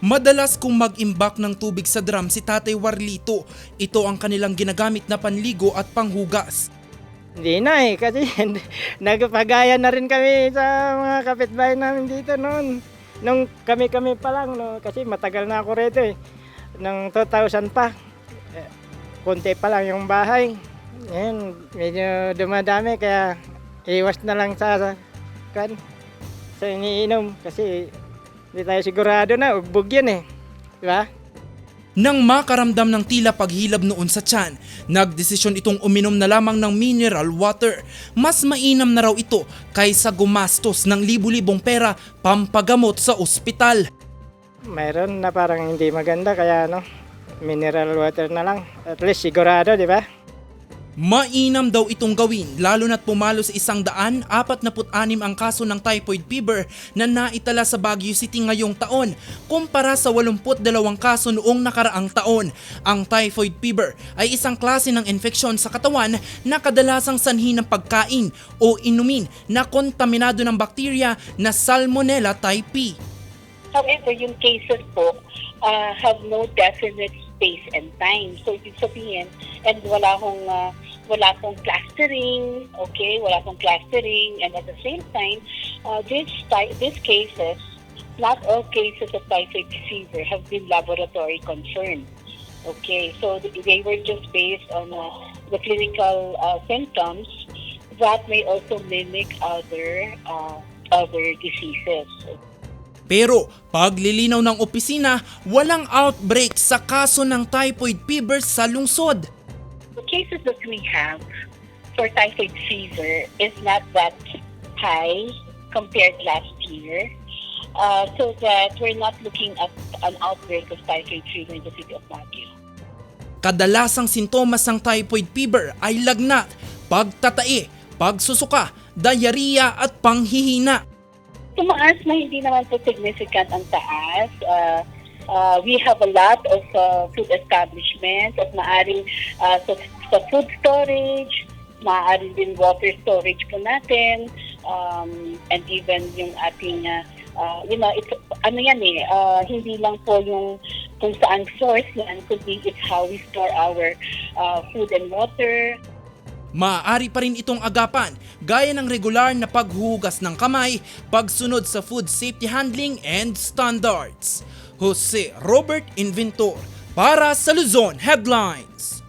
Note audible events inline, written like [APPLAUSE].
Madalas kung mag-imbak ng tubig sa drum si Tatay Warlito. Ito ang kanilang ginagamit na panligo at panghugas. Hindi na eh, kasi [LAUGHS] nagpagaya na rin kami sa mga kapitbahay namin dito noon. Nung kami-kami pa lang, no, kasi matagal na ako rito eh. Nung 2000 pa, eh, konti pa lang yung bahay. Ngayon, medyo dumadami kaya iwas na lang sa kan sa iniinom kasi hindi tayo sigurado na ugbog yan eh. Di ba? Nang makaramdam ng tila paghilab noon sa tiyan, nagdesisyon itong uminom na lamang ng mineral water. Mas mainam na raw ito kaysa gumastos ng libu-libong pera pampagamot sa ospital. Mayroon na parang hindi maganda kaya no, mineral water na lang. At least sigurado, di ba? Mainam daw itong gawin lalo na't pumalo sa isang daan, apat anim ang kaso ng typhoid fever na naitala sa Baguio City ngayong taon kumpara sa 82 kaso noong nakaraang taon. Ang typhoid fever ay isang klase ng infeksyon sa katawan na kadalasang sanhi ng pagkain o inumin na kontaminado ng bakterya na Salmonella type. However, yung cases po uh, have no definite space and time. So, ibig sabihin, and wala hong, uh, wala pong clustering, okay, wala pong clustering, and at the same time, uh, this, ty- these cases, not all cases of typhoid fever have been laboratory confirmed. Okay, so th- they were just based on uh, the clinical uh, symptoms that may also mimic other uh, other diseases. Pero paglilinaw ng opisina, walang outbreak sa kaso ng typhoid fever sa lungsod. The cases that we have for typhoid fever is not that high compared last year. Uh, so that we're not looking at an outbreak of typhoid fever in the city of Baguio. Kadalasang sintomas ng typhoid fever ay lagnat, pagtatae, pagsusuka, diarrhea at panghihina. Tumaas na hindi naman po significant ang taas. Uh, uh, we have a lot of uh, food establishments at maaring uh, sa, sa food storage, maaring din water storage po natin, um, and even yung ating, uh, uh, you know, it's, ano yan eh, uh, hindi lang po yung kung saan source yan, kundi it's how we store our uh, food and water. Maaari pa rin itong agapan gaya ng regular na paghuhugas ng kamay, pagsunod sa food safety handling and standards. Jose Robert Inventor para sa Luzon Headlines.